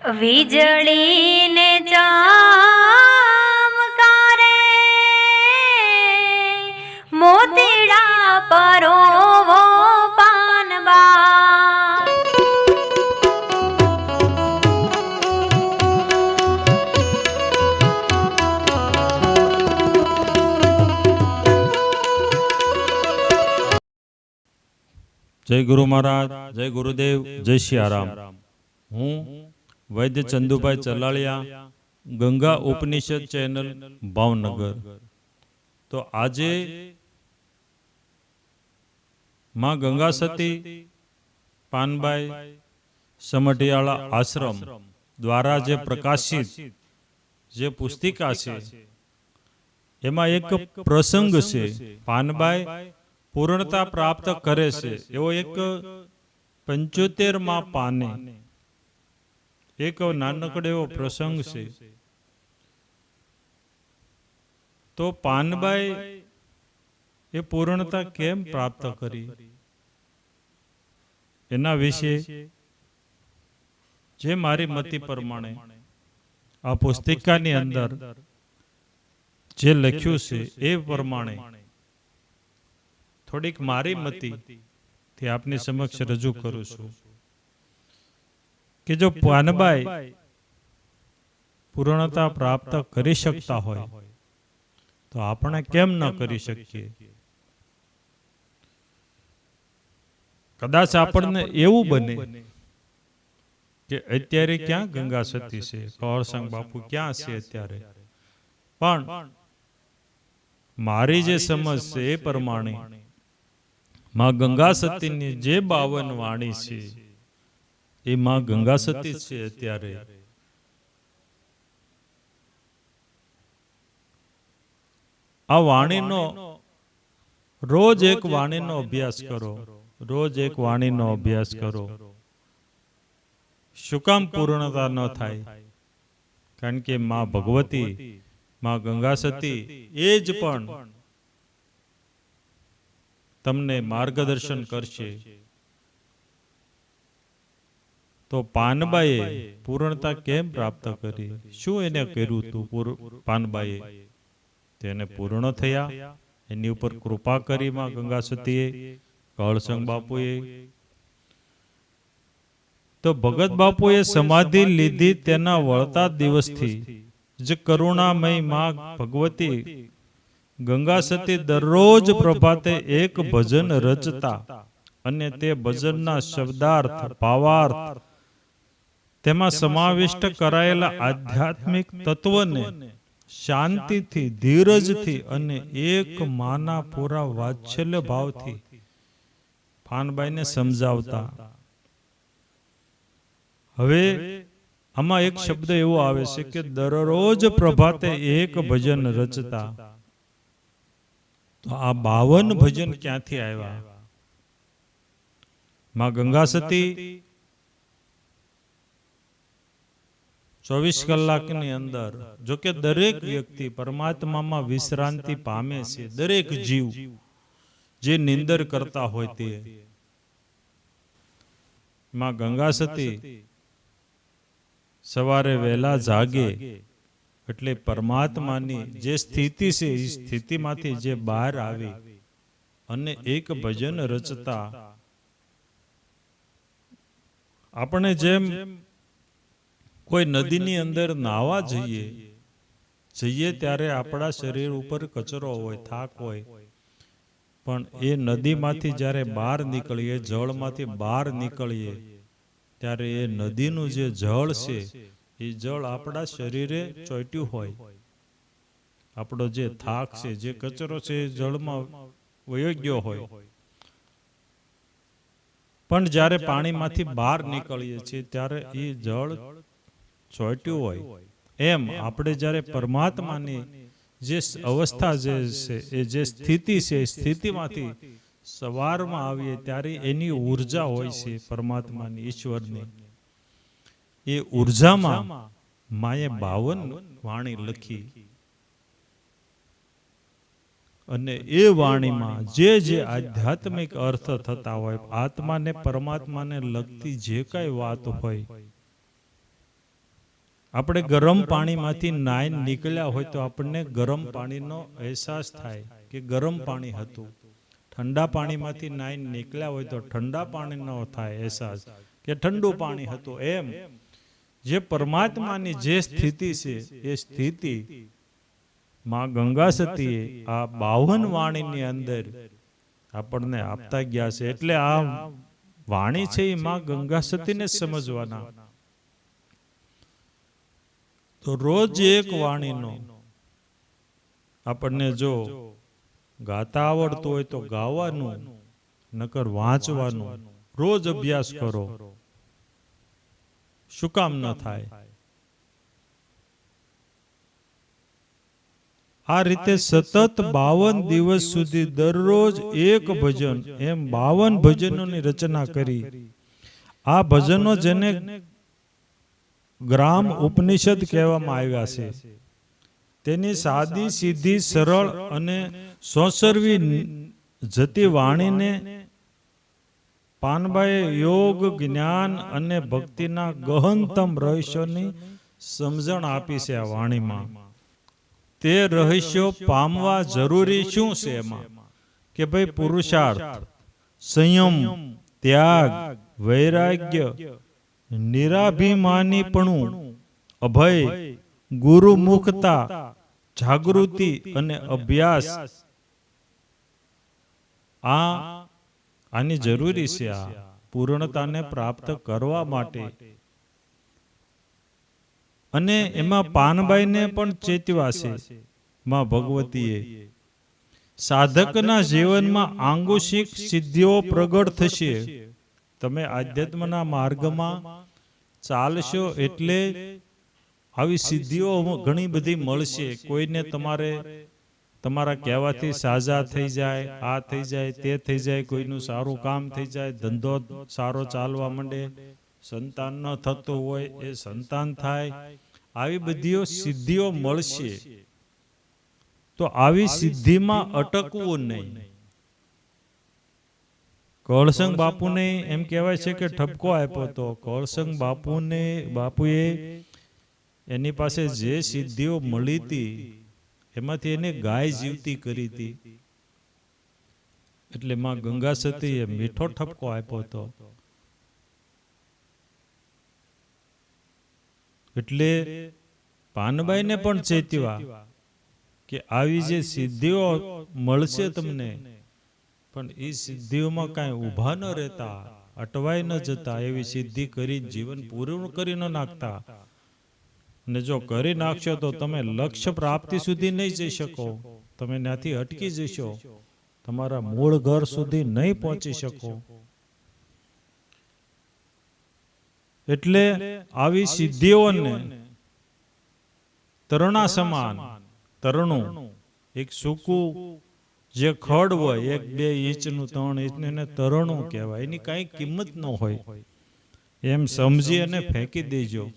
વીજળીને ચમકારે મોતીડા પરોવો પાનબા. જય ગુરુ મહારાજ જય ગુરુદેવ જય સિયારામ હું વૈદ્ય ચંદુભાઈ ચલાળિયા ગંગા ઉપનિષદ ચેનલ ભાવનગર. તો આજે માં ગંગા સતી પાનબાઈ સમઢિયાળા આશ્રમ દ્વારા જે પ્રકાશિત જે પુસ્તિકા છે એમાં એક પ્રસંગ છે પાનબાઈ પૂર્ણતા પ્રાપ્ત કરે છે. એવો એક પંચોતેરમાં પાને. એક નાનકડો એવો પ્રસંગ છે. તો પાનબાઈ એ પૂર્ણતા કેમ પ્રાપ્ત કરી? એના વિશે જે મારી મતિ પ્રમાણે આ પુસ્તિકાની અંદર જે લખ્યું છે એ પ્રમાણે થોડીક મારી મતિ થી આપની સમક્ષ રજૂ કરું છું. કે જો પાનબાઈ પૂર્ણતા પ્રાપ્ત કરી શકતા હોય તો આપણે કેમ ન કરી શકીએ? કદાચ આપણને એવું બને કે અત્યારે ક્યાં ગંગા સતી છે? કૌરસંગ બાપુ ક્યાં છે અત્યારે? પણ મારી જે સમજ છે એ પ્રમાણે માં ગંગા સતીની જે બાવન વાણી છે એ માં ગંગા સતી છે અત્યારે આ વાણીનો રોજ એક વાણીનો અભ્યાસ કરો. રોજ એક વાણીનો અભ્યાસ કરો. શું કામ પૂર્ણતા ન થાય? કારણ કે માં ભગવતી માં ગંગા સતી એ જ પણ તમને માર્ગદર્શન કરશે. તો પાનબાઈએ પૂર્ણતા કેમ પ્રાપ્ત કરી? શું એને કર્યું તું પાનબાઈએ? તેને પૂર્ણ થયા. એની ઉપર કૃપા કરી માં ગંગા સતીએ કળસંગ બાપુએ. તો ભગત બાપુએ સમાધિ લીધી તેના વળતા દિવસથી. જ કરુણામયમાં ભગવતી ગંગા સતી દરરોજ પ્રભાતે એક ભજન રચતા અને તે ભજનના શબ્દાર્થ, ભાવાર્થ તેમાં સમાવિષ્ટ કરાયેલા આધ્યાત્મિક તત્વને શાંતિથી ધીરજથી અને એક માના પૂરા વાત્સલ્ય ભાવથી પાનબાઈને સમજાવતા. હવે આમાં એક શબ્દ એવો આવે છે કે દરરોજ પ્રભાતે એક ભજન રચતા. તો આ બાવન ભજન ક્યાંથી આવ્યા? માં ગંગા સતી ચોવીસ કલાકની અંદર જો કે દરેક વ્યક્તિ પરમાત્મામાં વિશ્રાંતિ પામે છે, દરેક જીવ જે નિંદર કરતા હોય તે. માં ગંગા સતી સવારે વહેલા જાગે એટલે પરમાત્માની જે સ્થિતિ છે, એ સ્થિતિમાંથી જે બહાર આવે અને એક ભજન રચતા, આપણે જેમ કોઈ નદીની અંદર નાવા જઈએ જઈએ ત્યારે આપણા શરીર ઉપર કચરો હોય, થાક હોય. પણ એ નદીમાંથી જ્યારે બહાર નીકળીએ, જળમાંથી બહાર નીકળીએ, ત્યારે એ નદીનું જે જળ છે, એ જળ આપણા શરીરે ચોટ્યું હોય. આપણો જે થાક છે, જે કચરો છે, એ જળમાં વયો ગયો હોય. પણ જ્યારે પાણીમાંથી બહાર નીકળીએ છીએ, ત્યારે એ જળ ચોટ્યું હોય. એમ આપણે જ્યારે પરમાત્માની જે અવસ્થા જે છે એ જે સ્થિતિ છે સ્થિતિમાંથી સવારમાં આવીએ ત્યારે એની ઊર્જા હોય છે પરમાત્માની ઈશ્વરની. એ ઉર્જામાં માએ બાવન વાણી લખી. અને એ વાણીમાં જે જે આધ્યાત્મિક અર્થ થતા હોય આત્માને પરમાત્માને લગતી જે કઈ વાત હોય આપણે ગરમ પાણીમાંથી નાઈન નીકળ્યા હોય તો આપણને ગરમ પાણીનો અહેસાસ થાય કે ગરમ પાણી હતું. ઠંડા પાણીમાંથી નાઈન નીકળ્યા હોય તો ઠંડા પાણીનો થાય અહેસાસ કે ઠંડુ પાણી હતું. એમ. જે પરમાત્માની જે સ્થિતિ છે એ સ્થિતિ માં ગંગા સતીએ આ બાવન વાણીની અંદર આપણને આપતા ગયા છે. એટલે આ વાણી છે એ માં ગંગા સતીને સમજવાના. તો રોજ એક વાણીનો. આપણને જો ગાતા આવડતું હોય તો ગાવાનું, નકર વાંચવાનું, રોજ અભ્યાસ કરો. શું કામ ન થાય? આ રીતે સતત બાવન દિવસ સુધી દરરોજ એક ભજન, એમ બાવન ભજનોની રચના કરી. આ ભજનો જેને ગ્રામ ઉપનિષદ કહેવામાં આવ્યા છે. તેની સાદી સીધી સરળ અને સોસરવી જતી વાણીને પાનભાઈ યોગ જ્ઞાન અને ભક્તિના ગહનતમ રહસ્યોની સમજણ આપી છે આ વાણીમાં. તે રહસ્યો પામવા જરૂરી શું છે એમાં? કે ભાઈ પુરુષાર્થ સંયમ ત્યાગ વૈરાગ્ય નિરાભિમાનીપણું, અભય, ગુરુમુખતા, જાગૃતિ અને અભ્યાસ. આ આની જરૂરી છે આ પૂર્ણતાને પ્રાપ્ત કરવા માટે. અને એમાં પાનબાઈને પણ ચેતવા છે, માં ભગવતીએ. સાધકના જીવનમાં આંગુશિક સિદ્ધિઓ પ્રગટ થશે. તમે આધ્યાત્મના માર્ગમાં ચાલશો એટલે આવી સિદ્ધિઓ ઘણી બધી મળશે. કોઈને તમારે તમારા કહેવાથી સાજા થઈ જાય આ થઈ જાય તે થઈ જાય કોઈનું સારું કામ થઈ જાય ધંધો સારો ચાલવા માંડે સંતાન ન થતું હોય એ સંતાન થાય. આવી બધી સિદ્ધિઓ મળશે. તો આવી સિદ્ધિમાં અટકવું નહીં. કળસંગ બાપુને એમ કહેવાય છે કે ઠપકો આપ્યો હતો. કોળસંગ બાપુને બાપુએ એની પાસે જે સિદ્ધિઓ મળી હતી એમાંથી એને ગાય જીવતી કરી હતી. એટલે માં ગંગા સતીએ મીઠો ઠપકો આપ્યો હતો. એટલે પાનબાઈને પણ ચેતવા કે આવી જે સિદ્ધિઓ મળશે તમને પણ એ સિદ્ધિઓમાં કાંઈ ઊભા ન રહેતા, અટવાઈ ન જતા, એવી સિદ્ધિ કરી જીવન પૂરું કરી ન નાખતા. ને જો કરી નાખશો તો તમે લક્ષ્ય પ્રાપ્તિ સુધી નહીં જઈ શકો. તમે ત્યાંથી અટકી જશો. તમારા મૂળ ઘર સુધી નહીં પહોંચી શકો. એટલે આવી સિદ્ધિઓને તરણા સમાન, તરણું, એક સૂકું જે ખડ હોય, એક, બે ઇંચનું, ત્રણ ઇંચનું તરણું કહેવાય. એની કાંઈ કિંમત ન હોય. એમ સમજી અને ફેંકી દેજો.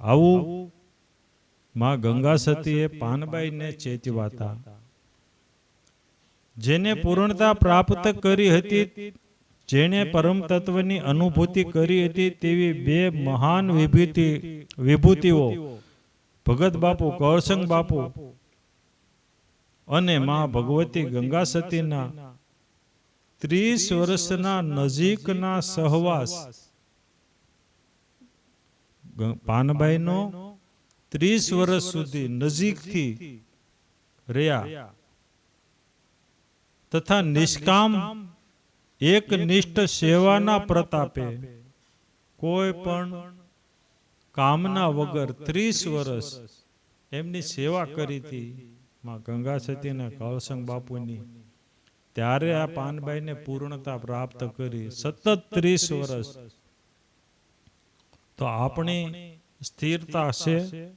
આવું માં ગંગા સતીએ પાનબાઈને ચેતવાતા. જેને પૂર્ણતા પ્રાપ્ત કરી હતી, જેણે પરમ તત્વની અનુભૂતિ કરી હતી, તેવી બે મહાન વિભૂતિ, વિભૂતિઓ. ભગત બાપુ કળસંગ બાપુ અને માં ભગવતી ગંગા સતીના ત્રીસ વર્ષના નજીકના સહવાસ. પાનબાઈનો ત્રીસ વર્ષ સુધી નજીકથી રહ્યા. તથા નિષ્કામ એક નિષ્ઠ સેવાના પ્રતાપે કોઈ પણ કામના વગર ત્રીસ વર્ષ એમની સેવા કરી હતી. માં ગંગા સતી અને કળસંગ બાપુની. ત્યારે આ પાનબાઈને પૂર્ણતા પ્રાપ્ત કરી સતત ત્રીસ વર્ષ. તો આપણી સ્થિરતા છે?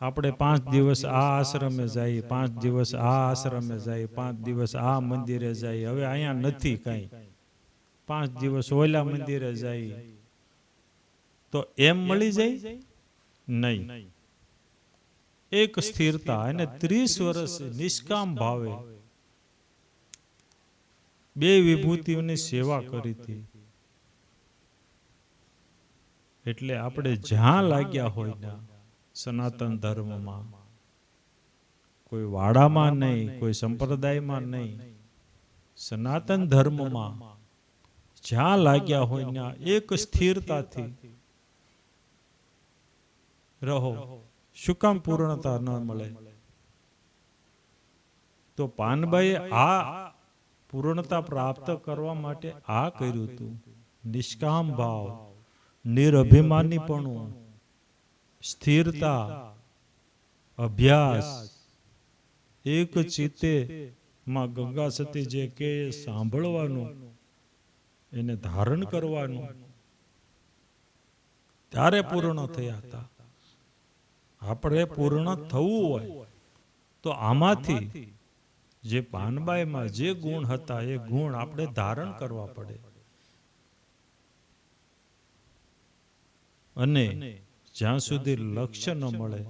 આપણે પાંચ દિવસ આ આશ્રમે જઈએ, પાંચ દિવસ આ આશ્રમે જઈએ, પાંચ દિવસ આ મંદિરે જઈએ. હવે અહીંયા નથી કાંઈ. પાંચ દિવસ ઓલા મંદિરે જઈએ. તો એમ મળી જાય? નહીં. એક સ્થિરતા અને ત્રીસ વર્ષ નિષ્કામ ભાવે. બે વિભૂતિઓની સેવા કરી હતી. એટલે આપણે જ્યાં લાગ્યા હોય ને સનાતન ધર્મમાં. કોઈ વાડામાં નહીં, કોઈ સંપ્રદાયમાં નહીં. સનાતન ધર્મમાં જ્યાં લાગ્યા હોય ત્યાં એક સ્થિરતાથી રહો. શું કામ પૂર્ણતા ન મળે તો પાનબાઈએ આ પૂર્ણતા પ્રાપ્ત કરવા માટે આ કર્યું હતું નિષ્કામ ભાવ નિરભિમાનીપણું સ્થિરતા અભ્યાસ એક ચિત્તે માં ગંગા સતી જે કે સાંભળવાનું એને ધારણ કરવાનું ત્યારે પૂર્ણ થયા હતા આપણે પૂર્ણ થવું હોય, તો આમાંથી જે પાનબાઈમાં જે ગુણ હતા, એ ગુણ આપણે ધારણ કરવા પડે. અને જ્યાં સુધી લક્ષ્ય ન મળે,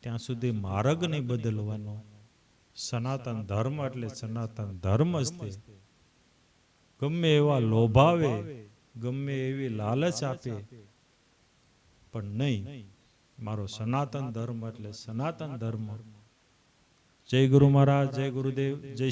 ત્યાં સુધી માર્ગ નહીં બદલવાનો સનાતન ધર્મ એટલે સનાતન ધર્મ જ તે. ગમે એવા લોભાવે, ગમે એવી લાલચ આપે, પણ નહીં. મારો સનાતન ધર્મ એટલે સનાતન ધર્મ. જય ગુરુ મહારાજ જય ગુરુદેવ જય